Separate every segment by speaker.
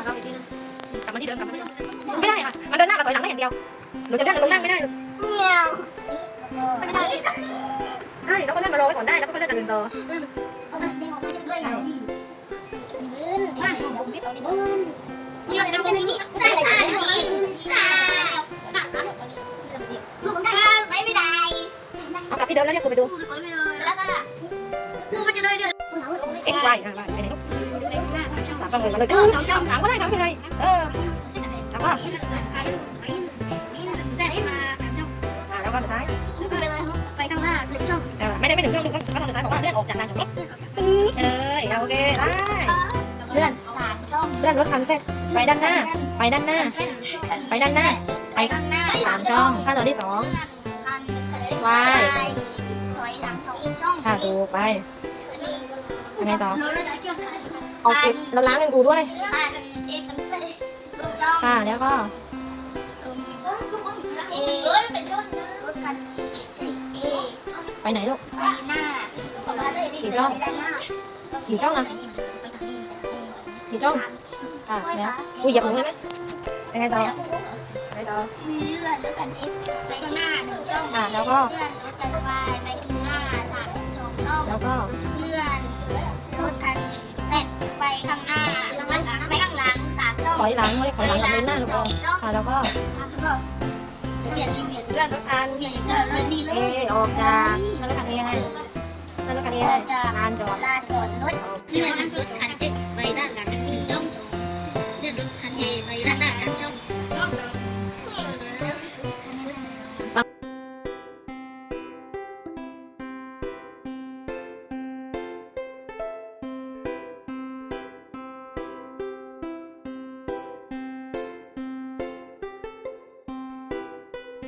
Speaker 1: อะเข้าอีกทีนึงกลับมาที่เดิมกลับมาที่เดิมไม่ได้ค่ะมันเดินหน้ากับถอยหลังได้อย่างเดียวหนูจะเดินลงนั่งไม่ได้เลย
Speaker 2: แมวไม่ได้
Speaker 1: ใช่แล้วก็เลื่อนมารอไว้ก่อนได้แล้วก็เลื่อนกันเดินต่อ
Speaker 2: เอามันเด้งออกมาด้วยหลังดีมือไม่ของผมไม่ต้องดีนี่เราจะนี่ได้ได้ได้ลูกได้ไม่ไม่ได้
Speaker 1: เอากลับที่เดิมแล้วเรียกกูไปดู
Speaker 2: แล้วก็กูมันจะได้เดือด
Speaker 1: เอ็กซ์ไวอะไป ไปไหนลูกถามฟังเลยมาเลยเออถามถามถามก็ได้ถามเป็นไรเออถามว่าแล้วก็สุดท้าย
Speaker 2: ไปข้างหน้าหนึ่งช่อง
Speaker 1: ไม่ได้ไม่ถึงช่วงหนึ่งก็ก็ตอนสุดท้ายบอกว่าเลื่อนออกจากลานจอดรถเลยเอาโอเคได้เลื่อน
Speaker 2: สามช่อง
Speaker 1: เลื่อนรถคันเสร็จไปด้านหน้า ไปด้านหน้า ไปด้านหน้า ไป
Speaker 2: ข้างหน้า
Speaker 1: สามช่องขั้นตอนที่สอง
Speaker 2: วายถอยหลังสองช่อง
Speaker 1: ค่ะถูกไปยังไงต่อ
Speaker 2: เอา
Speaker 1: เอาเก็บแล้วล้างกันกูด้วย
Speaker 2: เอกเซ่ลูกช่อง
Speaker 1: ค่ะ แล้วก็
Speaker 2: เอเป็นช่องรถคันเอ
Speaker 1: ไปไหนลูก
Speaker 2: ไปหน้า
Speaker 1: กี่ช่อง
Speaker 2: ด้านหน้า
Speaker 1: กี่ช่องนะ
Speaker 2: ไปทางนี้
Speaker 1: กี่ช่องค่ะแล้วอุ้ยเหยียบหนูใช่ไหมยังไงต่อยังไงต่อ
Speaker 2: เลื่อนรถคันเอไปข้างหน้าหนึ่งช่อง
Speaker 1: ค่ะแล้วก็
Speaker 2: เลื่อนรถคันวายไปข้างหน้าสามสองช่อง
Speaker 1: แล้วก็
Speaker 2: อง
Speaker 1: ถอยหลังไม่ได้ถอยหลังกับเดินหน้าลูกเออค่ะแล้วก็
Speaker 2: เปลี่ยนอีเมล
Speaker 1: เลื่อนรถคัน
Speaker 2: เปลี่ยนเกิดเลยนี่เล
Speaker 1: เอยออกจากเลื่อนรถคันเอยังไงเลื่อนรถคันเอยังไงลานจอด
Speaker 2: ลานจอดรถ
Speaker 3: เลื่อนรถ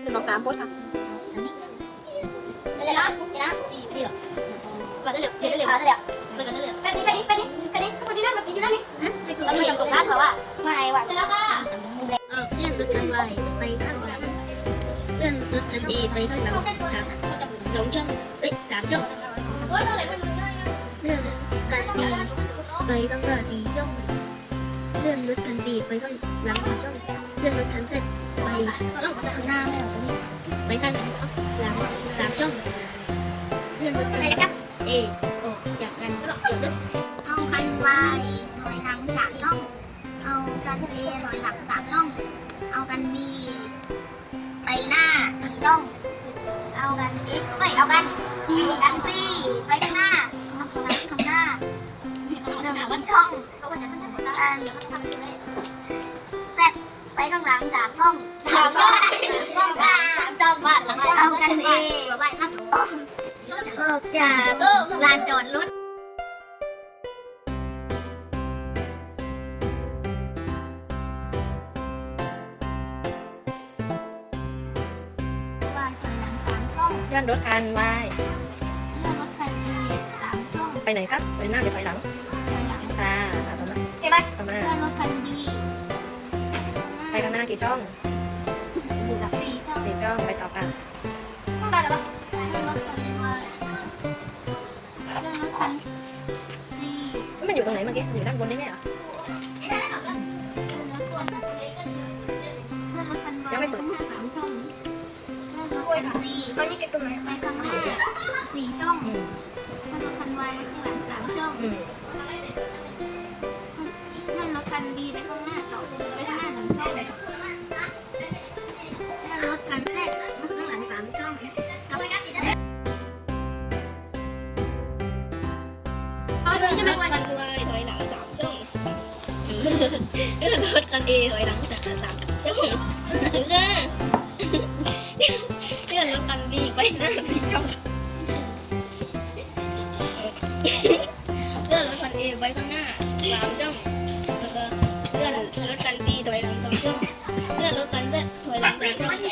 Speaker 3: หนึ่งสอง
Speaker 1: สามโพสค่ะ
Speaker 2: เดี๋ยวนะเดี๋ยวนะ
Speaker 3: สี่เดียว
Speaker 2: มาเร็วเดี๋ยวเร็วมาเร็ว
Speaker 3: ไปกันเรื่อย
Speaker 2: ไปนี่ไปนี่ไปนี่ไปนี่คนที่นั่งแบบนี้อยู่นั่นนี่เราไม่ยังตรงนั้นเหรอวะไม่ว่ะเสร็จแล้วค่ะ
Speaker 3: เลื่อนรถคันวายไปข้างหลังเลื่อนรถคันเอไปข้างหลังสามสองช่องเอ้ยสามช่อง
Speaker 2: โอ้ยตัวไหนมันมัน
Speaker 3: เลื่อนคันบีไปข้างหน้าสี่ช่อง เลื่อนรถคันบีไปข้างหลังหนึ่งช่องเลื่อนรถคันเซไป
Speaker 2: ต้องข้างหน้าไม่เหรอตัวนี้
Speaker 3: ไปข้างหลังสามช่องเลื่อนรถคันเอออกจากกันก็จบด้วย
Speaker 2: เอาคันวายถอยหลังสามช่อง เอากันเอถอยหลังสามช่อง เอากันบีไปหน้าสี่ช่อง เอากันเอ็กไม่เอากัน ข้างหลังสามช่องสามช่องช่องว่าช่องว่าเอากันเอ
Speaker 3: ตัวใบครับ
Speaker 2: ออกจากลานจอดรถวางถอยหลังสามช่อง
Speaker 1: เลื่อนรถคันไว้
Speaker 2: เลื่อนรถคันดีสามช่อง
Speaker 1: ไปไหนครับไปหน้าหรือถอยหลัง
Speaker 2: ถอยหลัง
Speaker 1: ค่ะต่อมา
Speaker 2: ใช่ไหม
Speaker 1: ต่อมา
Speaker 2: เลื่อนรถคันดี
Speaker 1: กี่ช่อง
Speaker 2: อยู่กับสี่ช่อง
Speaker 1: สี่ช่องไปต่อค่ะ
Speaker 2: ต้องได้หรอเลื่อนรถคันดีเลื่อนรถคันสี่
Speaker 1: มันอยู่ตรงไหนเมื่อกี้มันอยู่ด้านบนนี่ไหมเหรอ
Speaker 2: เลื่อนรถคันวางไปข้างหน้าสามช่องเลื่อนรถคันสี่ตอนนี้เก็บตรงไหนไปข้างหน้าสี่ช่อง
Speaker 1: อืม
Speaker 2: เลื่อนรถคันวายไปข้างหลังสามช่อง
Speaker 3: เลื่อนรถคันวายถอยหลังสามช่องเลื่อนรถคันเอถอยหลังสามสามช่องเลื่อนเลื่อนรถคันบีไปหน้าสี่ช่องเลื่อนรถคันเอไปข้างหน้าสามช่องแล้วก็เลื่อนรถคันซีถอยหลังสองช่องเลื่อนรถคันเซถอยหลังสามช่อง